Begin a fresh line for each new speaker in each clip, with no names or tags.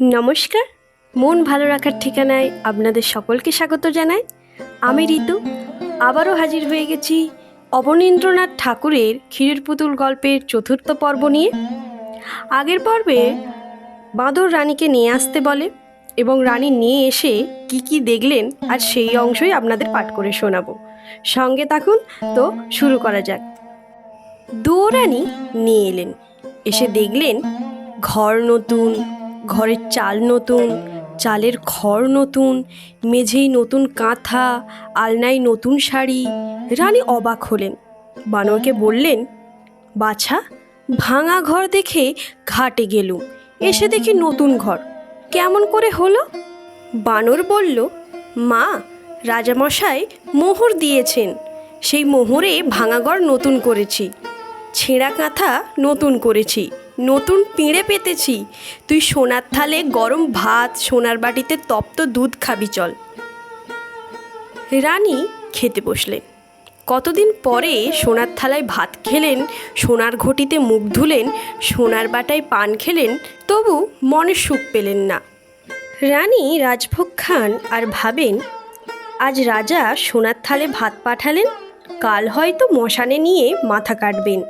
নমস্কার। মন ভালো রাখার ঠিকানায় আপনাদের সকলকে স্বাগত জানাই। আমি ঋতু। আবারও হাজির হয়ে গেছি অবনীন্দ্রনাথ ঠাকুরের ক্ষীরের পুতুল গল্পের চতুর্থ পর্ব নিয়ে। আগের পর্বে বাঁদর রানীকে নিয়ে আসতে বলে এবং রানী নিয়ে এসে কি কি দেখলেন আর সেই অংশই আপনাদের পাঠ করে শোনাবো। সঙ্গে থাকুন, তো শুরু করা যাক। দৌড়ানি নিয়ে এলেন। এসে দেখলেন ঘর নতুন ঘরের চাল নতুন, চালের খড় নতুন, মেঝেই নতুন কাঁথা, আলনায় নতুন শাড়ি। রানী অবাক হলেন। বানরকে বললেন, বাছা, ভাঙা ঘর দেখে ঘাটে গেলুম। এসে দেখি নতুন ঘর। কেমন করে হলো? বানর বলল, মা, রাজামশাই মোহর দিয়েছেন। সেই মোহরে ভাঙা ঘর নতুন করেছি। ছেঁড়া কাঁথা নতুন করেছি। নতুন পিঁড়ে পেতেছি। তুই সোনার থালে গরম ভাত, সোনার বাটিতে তপ্ত দুধ খাবি চল। রানী খেতে বসলেন। কতদিন পরে সোনার থালায় ভাত খেলেন, সোনার ঘটিতে মুখ ধুলেন, সোনার বাটায় পান খেলেন, তবু মনে সুখ পেলেন না। রানী রাজভোগ খান আর ভাবেন, আজ রাজা সোনার থালে ভাত পাঠালেন, কাল হয়তো মশানে নিয়ে মাথা কাটবেন।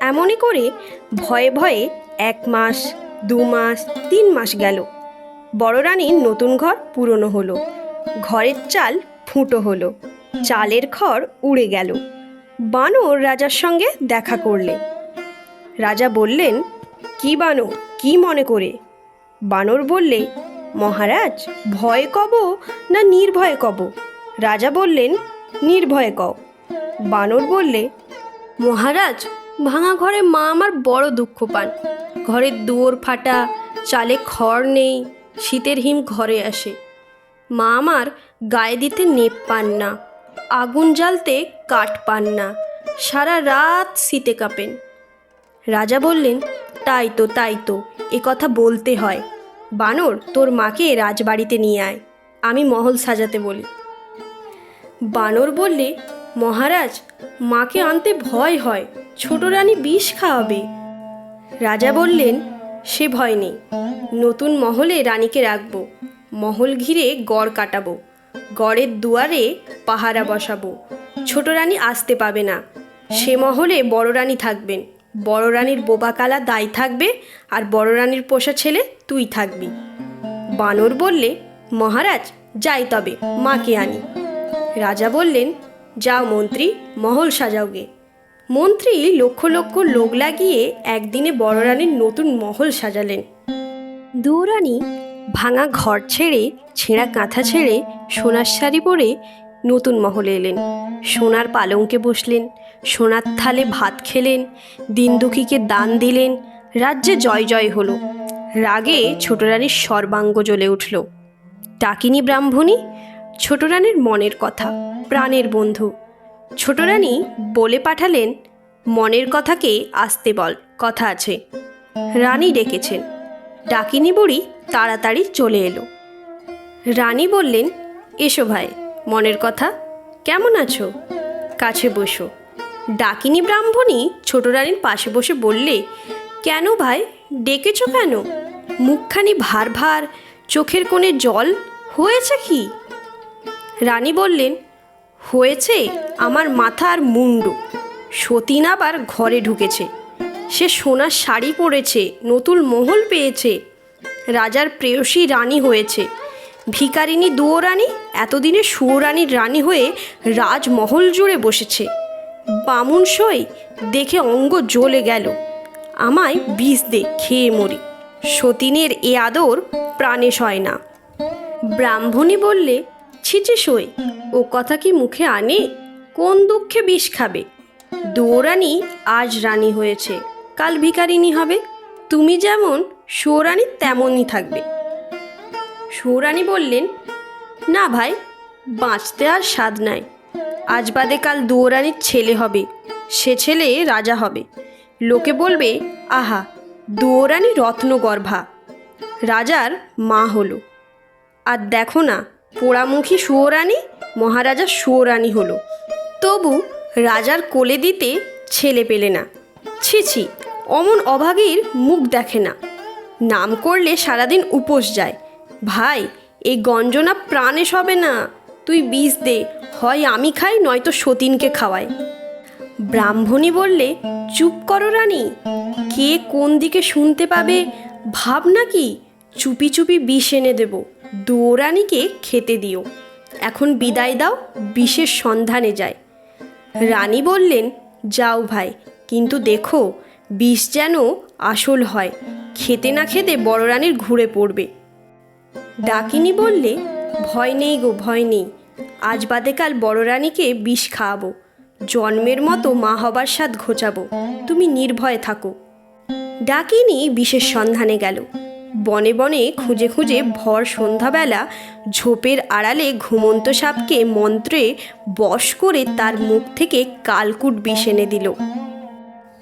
এমনই করে ভয়ে ভয়ে এক মাস, দু মাস, তিন মাস গেল। বড় রানীর নতুন ঘর পুরনো হলো। ঘরের চাল ফুটো হলো। চালের খড় উড়ে গেল। বানর রাজার সঙ্গে দেখা করলে। রাজা বললেন, কি বানর, কি মনে করে? বানর বললে, মহারাজ, ভয় কব না নির্ভয়ে কব? রাজা বললেন, নির্ভয়ে কও। বানর বললে, মহারাজ ভাঙা ঘরে মা আমার বড় দুঃখ পান। ঘরের দুয়োর ফাটা, চালে খড় নেই, শীতের হিম ঘরে আসে। মা আমার গায়ে দিতে নেপ পান না, আগুন জ্বালতে কাঠ পান না, সারা রাত শীতে কাঁপেন। রাজা বললেন, তাই তো তাই তো, এ কথা বলতে হয়। বানর তোর মাকে রাজবাড়িতে নিয়ে আয়, আমি মহল সাজাতে বলি। বানর বললে, মহারাজ, মাকে আনতে ভয় হয়। ছোট রানী বিষ খাওয়াবে। রাজা বললেন, সে ভয় নেই। নতুন মহলে রানীকে রাখব। মহল ঘিরে গড় কাটাবো। গড়ের দুয়ারে পাহারা বসাবো। ছোট রানী আসতে পাবে না। সে মহলে বড় রানী থাকবেন। বড় রানীর বোবাকালা দায় থাকবে আর বড় রানীর পোষা ছেলে তুই থাকবি। বানর বললে, মহারাজ, যাই তবে, মাকে আনি। রাজা বললেন, যাও মন্ত্রী, মহল সাজাওগে মন্ত্রী লক্ষ লক্ষ লোক লাগিয়ে একদিনে বড় রানীর নতুন মহল সাজালেন। দুরানী ভাঙা ঘর ছেড়ে, ছেঁড়া কাঁথা ছেড়ে, সোনার শাড়ি পরে নতুন মহলে এলেন। সোনার পালঙ্কে বসলেন, সোনার থালে ভাত খেলেন, দিন দুঃখীকে দান দিলেন, রাজ্যে জয় জয় হলো। রাগে ছোট রানীর সর্বাঙ্গ জ্বলে উঠল। ডাকিনী ব্রাহ্মণী ছোট রানীর মনের কথা, প্রাণের বন্ধু। ছোট রানী বলে পাঠালেন, মনের কথাকে আসতে বল, কথা আছে। রানী ডেকেছেন। ডাকিনী বুড়ি তাড়াতাড়ি চলে এলো। রানী বললেন, এসো ভাই, মনের কথা, কেমন আছো? কাছে বসো। ডাকিনী ব্রাহ্মণী ছোট রানীর পাশে বসে বললে, কেন ভাই, ডেকেছো কেন? মুখখানি ভার ভার, চোখের কোণে জল, হয়েছে কি? রানী বললেন হয়েছে আমার মাথা আর মুন্ডু। সতীন আবার ঘরে ঢুকেছে। সে সোনার শাড়ি পরেছে, নতুন মহল পেয়েছে। রাজার প্রেয়সী রানী হয়েছে। ভিকারিনী দুয়োরানী, এতদিনে সুয়োরানীর রানী হয়ে রাজমহল জুড়ে বসেছে। বামুন সই দেখে অঙ্গ জ্বলে গেল। আমায় বিষ দে, খেয়ে মরি। সতীনের এ আদর প্রাণে সয় না। ব্রাহ্মণী বললে ছিচে সই ও কথা কি মুখে আনে? কোন দুঃখে বিষ খাবে? দৌরানি আজ রানী হয়েছে, কাল ভিকারিনী হবে। তুমি যেমন সৌরানী তেমনই থাকবে। সৌরানী বললেন, না ভাই, বাঁচতে আর স্বাদ নাই। আজ বাদে কাল দৌরানির ছেলে হবে, সে ছেলে রাজা হবে। লোকে বলবে, আহা দৌরানি রত্নগর্ভা। রাজার মা হলো। আর দেখো না, পোড়ামুখী সুয়োরানী মহারাজা সুয়োরানী হলো। তবু রাজার কোলে দিতে ছেলে পেলে না। ছি ছি, অমন অভাগীর মুখ দেখে না। নাম করলে সারাদিন উপোস যায়। ভাই, এই গঞ্জনা প্রাণে সবে না। তুই বিষ দে, হয় আমি খাই, নয়তো সতীনকে খাওয়াই। ব্রাহ্মণী বললে, চুপ করো রানী। কে কোন দিকে শুনতে পাবে? ভাব নাকি চুপি চুপি বিষ এনে দেব। দৌরানীকে খেতে দিও। এখন বিদায় দাও বিষের সন্ধানে যায় রানী বললেন, যাও ভাই, কিন্তু দেখো, বিষ যেন আসল হয়, খেতে না খেতে বড় রানীর ঘুরে পড়বে। ডাকিনী বললে, ভয় নেই গো, ভয় নেই, আজ বাদে কাল বড় রানীকে বিষ খাওয়াবো, জন্মের মতো মা হবার স্বাদ ঘোচাবো, তুমি নির্ভয়ে থাকো। ডাকিনী বিষের সন্ধানে গেল। বনে বনে খুঁজে খুঁজে ভর সন্ধ্যাবেলা ঝোপের আড়ালে ঘুমন্ত সাপকে মন্ত্রে বশ করে তার মুখ থেকে কালকুট বিষ এনে দিল।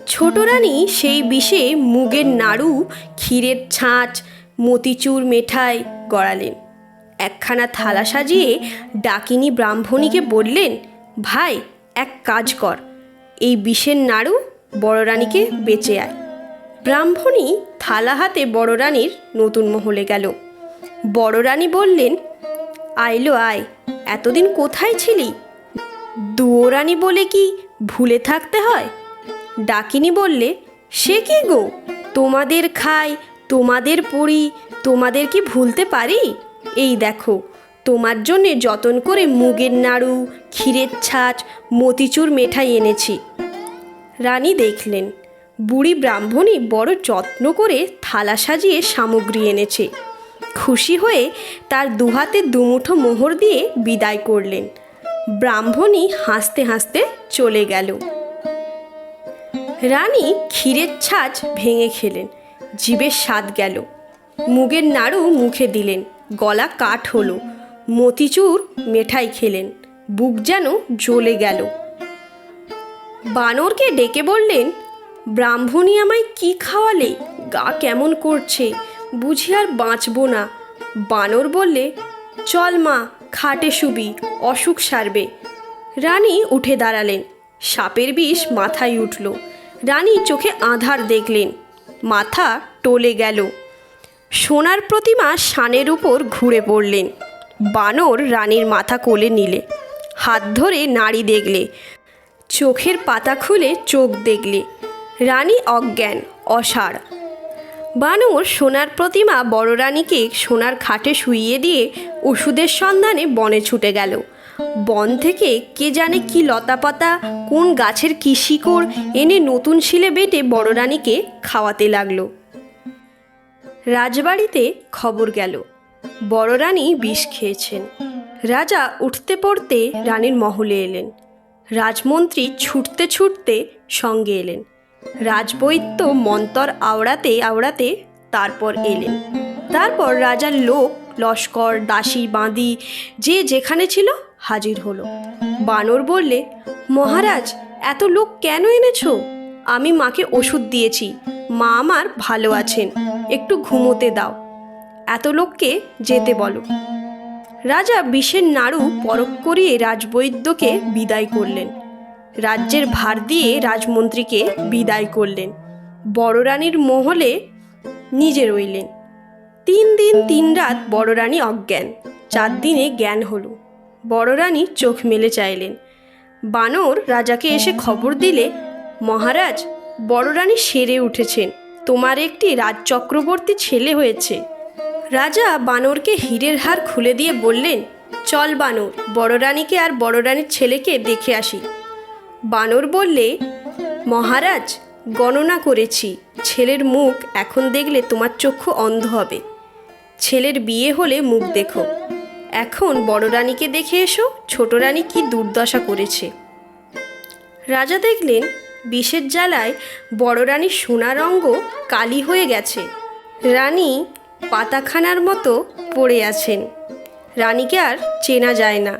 ছোট রানী সেই বিষে মুগের নাড়ু, ক্ষীরের ছাঁচ, মতিচুর মেঠাই গড়ালেন। একখানা থালা সাজিয়ে ডাকিনী ব্রাহ্মণীকে বললেন, ভাই, এক কাজ কর। এই বিষের নাড়ু বড় রানীকে বেঁচে আয়। ব্রাহ্মণী থালা হাতে বড় রানীর নতুন মহলে গেল। বড় রানী বললেন, আইলো আয়, এতদিন কোথায় ছিলি? দুয়োরানী বলে কি ভুলে থাকতে হয়? ডাকিনী বললে, সে কি গো? তোমাদের খাই, তোমাদের পড়ি তোমাদের কি ভুলতে পারি? এই দেখো, তোমার জন্যে যতন করে মুগের নাড়ু, ক্ষীরের ছাঁচ, মতিচুর মেঠাই এনেছি। রানী দেখলেন বুড়ি ব্রাহ্মণী বড় যত্ন করে থালা সাজিয়ে সামগ্রী এনেছে। খুশি হয়ে তার দুহাতে দুমুঠো মোহর দিয়ে বিদায় করলেন। ব্রাহ্মণী হাসতে হাসতে চলে গেল। রানী ক্ষীরের ছাঁচ ভেঙে খেলেন জীবের স্বাদ গেল। মুগের নাড়ু মুখে দিলেন, গলা কাঠ হলো। মতিচুর মেঠাই খেলেন, বুক যেন জ্বলে গেল। বানরকে ডেকে বললেন ব্রাহ্মণী আমায় কি খাওয়ালে? গা কেমন করছে? বুঝি আর বাঁচবো না। বানর বললে, চল মা, খাটে শুবি, অসুখ সারবে। রানী উঠে দাঁড়ালেন। সাপের বিষ মাথায় উঠল। রানী চোখে আধার দেখলেন। মাথা টলে গেল। সোনার প্রতিমা শানের উপর ঘুরে পড়লেন। বানর রানীর মাথা কোলে নিলে। হাত ধরে নাড়ি দেখলে। চোখের পাতা খুলে চোখ দেখলে। রানী অজ্ঞান অসাড় বানর সোনার প্রতিমা বড় রানীকে সোনার খাটে শুইয়ে দিয়ে ওষুধের সন্ধানে বনে ছুটে গেল। বন থেকে কে জানে কি লতাপাতা, কোন গাছের কি শিকড় এনে নতুন শিলে বেটে বড় রানীকে খাওয়াতে লাগল। রাজবাড়িতে খবর গেল, বড় রানী বিষ খেয়েছেন। রাজা উঠতে পড়তে রানীর মহলে এলেন। রাজমন্ত্রী ছুটতে ছুটতে সঙ্গে এলেন। রাজবৈদ্য মন্তর আওড়াতে আওড়াতে তারপর এলেন। তারপর রাজার লোক, লস্কর, দাসী, বাঁদি, যে যেখানে ছিল হাজির হলো। বানর বললে, মহারাজ, এত লোক কেন এনেছো? আমি মাকে ওষুধ দিয়েছি। মা আমার ভালো আছেন। একটু ঘুমোতে দাও। এত লোককে যেতে বলো। রাজা বিষের নাড়ু পরক করিয়ে রাজবৈদ্যকে বিদায় করলেন। রাজ্যের ভার দিয়ে রাজমন্ত্রীকে বিদায় করলেন। বড় রানীর মহলে নিজে রইলেন। তিন দিন তিন রাত বড় রানী অজ্ঞান, চার দিনে জ্ঞান হলো। বড় রানী চোখ মেলে চাইলেন। বানর রাজাকে এসে খবর দিলে, মহারাজ বড় রানী সেরে উঠেছেন। তোমার একটি রাজচক্রবর্তী ছেলে হয়েছে। রাজা বানরকে হীরের হার খুলে দিয়ে বললেন, চল বানর বড় রানীকে আর বড় রানীর ছেলেকে দেখে আসি। বানর বললে, মহারাজ, গণনা করেছি। ছেলের মুখ এখন দেখলে তোমার চক্ষু অন্ধ হবে। ছেলের বিয়ে হলে মুখ দেখো। এখন বড় রানীকে দেখে এসো, ছোট রানী কি দুর্দশা করেছে। রাজা দেখলেন, বিষের জ্বালায় বড় রানীর সোনার অঙ্গ কালি হয়ে গেছে। রানী পাতাখানার মতো পড়ে আছেন। রানীকে আর চেনা যায় না।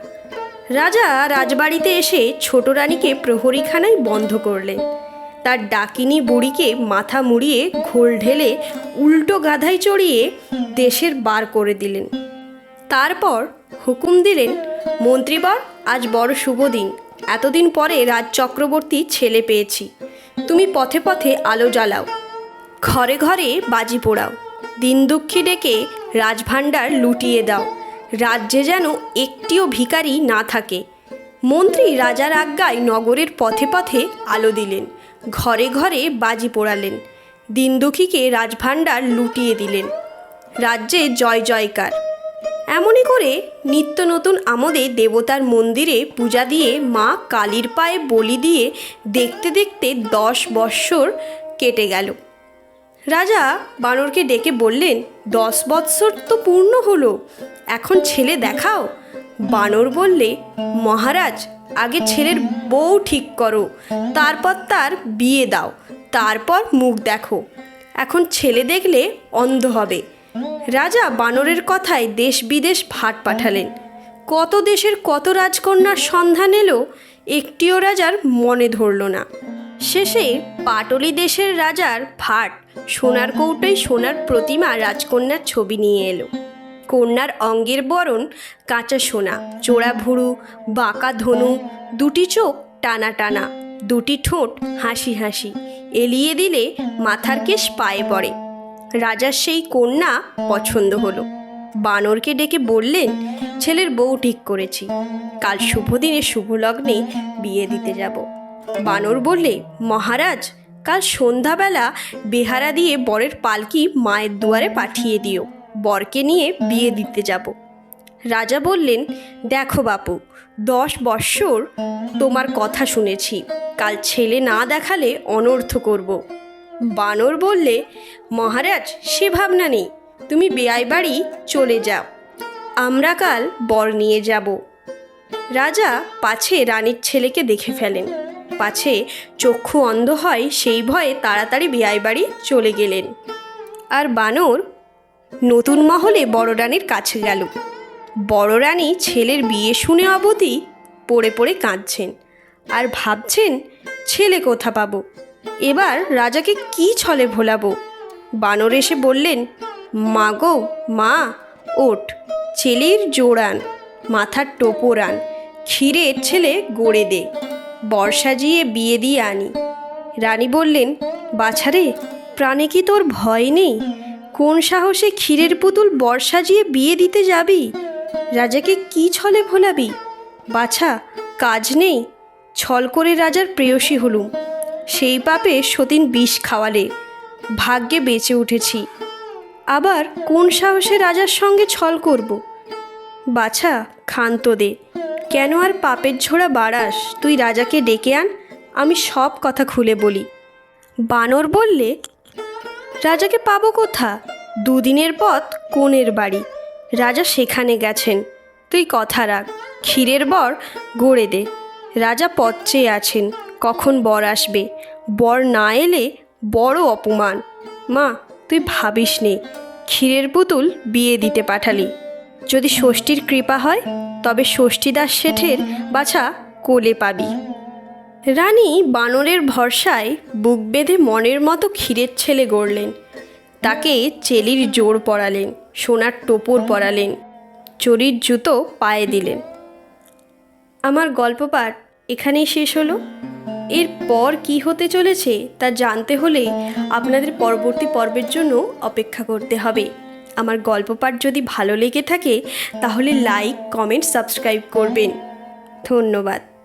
রাজা রাজবাড়িতে এসে ছোট রানীকে প্রহরীখানায় বন্ধ করলেন। তার ডাকিনী বুড়িকে মাথা মুড়িয়ে ঘোল ঢেলে উল্টো গাধায় চড়িয়ে দেশের বার করে দিলেন। তারপর হুকুম দিলেন, মন্ত্রীবর, আজ বড় শুভ দিন। এতদিন পরে রাজ চক্রবর্তী ছেলে পেয়েছি। তুমি পথে পথে আলো জ্বালাও। ঘরে ঘরে বাজি পোড়াও। দিন দুঃখী ডেকে রাজভাণ্ডার লুটিয়ে দাও। রাজ্যে যেন একটিও ভিখারি না থাকে। মন্ত্রী রাজার আজ্ঞায় নগরের পথে পথে আলো দিলেন, ঘরে ঘরে বাজি পোড়ালেন দিন দুঃখীকে রাজভাণ্ডার লুটিয়ে দিলেন। রাজ্যে জয় জয়কার। এমনই করে নিত্য নতুন আমোদে দেবতার মন্দিরে পূজা দিয়ে মা কালীর পায়ে বলি দিয়ে দেখতে দেখতে দশ বৎসর কেটে গেল। রাজা বানরকে ডেকে বললেন, দশ বৎসর তো পূর্ণ হলো, এখন ছেলে দেখাও। বানর বললে, মহারাজ, আগে ছেলের বউ ঠিক করো, তারপর তার বিয়ে দাও, তারপর মুখ দেখো। এখন ছেলে দেখলে অন্ধ হবে। রাজা বানরের কথায় দেশ বিদেশ ভাট পাঠালেন। কত দেশের কত রাজকন্যার সন্ধান এলো, একটিও রাজার মনে ধরল না। শেষে পাটলি দেশের রাজার ভাট সোনার কৌটোয় সোনার প্রতিমা রাজকন্যার ছবি নিয়ে এলো। কন্যার অঙ্গের বরণ কাঁচা সোনা, চোরা ভুরু, বাঁকা ধনু, দুটি চোখ টানা টানা, দুটি ঠোঁট হাসি হাসি, এলিয়ে দিলে মাথার কেশ পায়ে পড়ে। রাজার সেই কন্যা পছন্দ হলো। বানরকে ডেকে বললেন, ছেলের বউ ঠিক করেছি, কাল শুভ দিনে শুভ লগ্নে বিয়ে দিতে যাব। বানর বললে, মহারাজ কাল সন্ধ্যাবেলা বেহারা দিয়ে বরের পালকি মায়ের দুয়ারে পাঠিয়ে দিও। বরকে নিয়ে বিয়ে দিতে যাব। রাজা বললেন, দেখো বাপু, দশ বৎসর তোমার কথা শুনেছি। কাল ছেলে না দেখালে অনর্থ করব। বানর বললে, মহারাজ, সে ভাবনা নেই। তুমি বেয়াই বাড়ি চলে যাও। আমরা কাল বর নিয়ে যাব। রাজা পাছে রানীর ছেলেকে দেখে ফেলেন। পাছে চক্ষু অন্ধ হয়, সেই ভয়ে তাড়াতাড়ি বেয়াই বাড়ি চলে গেলেন। আর বানর নতুন মহলে বড় রানীর কাছে গেল। বড় রানী ছেলের বিয়ে শুনে অবধি পড়ে পড়ে কাঁদছেন আর ভাবছেন, ছেলে কোথা পাবো? এবার রাজাকে কি ছলে ভোলাবো? বানর এসে বললেন মা গো মা, ওঠ, ছেলের জোড়ান, মাথার টোপরান, ক্ষীরের ছেলে গড়ে দে। বর্ষা জিয়ে বিয়ে দিয়ে আনি। রানী বললেন, বাছারে, প্রাণে কি তোর ভয় নেই? কোন সাহসে ক্ষীরের পুতুল বর্ষা জিয়ে বিয়ে দিতে যাবি? রাজাকে কি ছলে ভোলাবি? বাছা, কাজ নেই। ছল করে রাজার প্রেয়সী হলুম। সেই পাপে সতীন বিষ খাওয়ালে। ভাগ্যে বেঁচে উঠেছি। আবার কোন সাহসে রাজার সঙ্গে ছল করব? বাছা, ক্ষান্ত দে। কেন আর পাপের ঝোড়া বাড়াস? তুই রাজাকে ডেকে আন, আমি সব কথা খুলে বলি। বানর বললে, রাজাকে পাবো কোথা? দুদিনের পথ কোণের বাড়ি। রাজা সেখানে গেছেন। তুই কথা রাখ, ক্ষীরের বর গড়ে দে। রাজা পথ চেয়ে আছেন, কখন বর আসবে? বর না এলে বড় অপমান। মা, তুই ভাবিস নে ক্ষীরের পুতুল বিয়ে দিতে পাঠালি। যদি ষষ্ঠীর কৃপা হয় তবে ষষ্ঠীদাস শেঠের বাছা কোলে পাবি। রানী বানরের ভরসায় বুক বেঁধে মনের মতো ক্ষীরের ছেলে গড়লেন। তাকে চেলির জোর পরালেন, সোনার টোপর পরালেন, চরির জুতো পায়ে দিলেন। আমার গল্প পাঠ এখানেই শেষ হলো। এরপর কি হতে চলেছে তা জানতে হলে আপনাদের পরবর্তী পর্বের জন্য অপেক্ষা করতে হবে। আমার গল্প পাঠ যদি ভালো লেগে থাকে তাহলে লাইক কমেন্ট সাবস্ক্রাইব করবেন। ধন্যবাদ।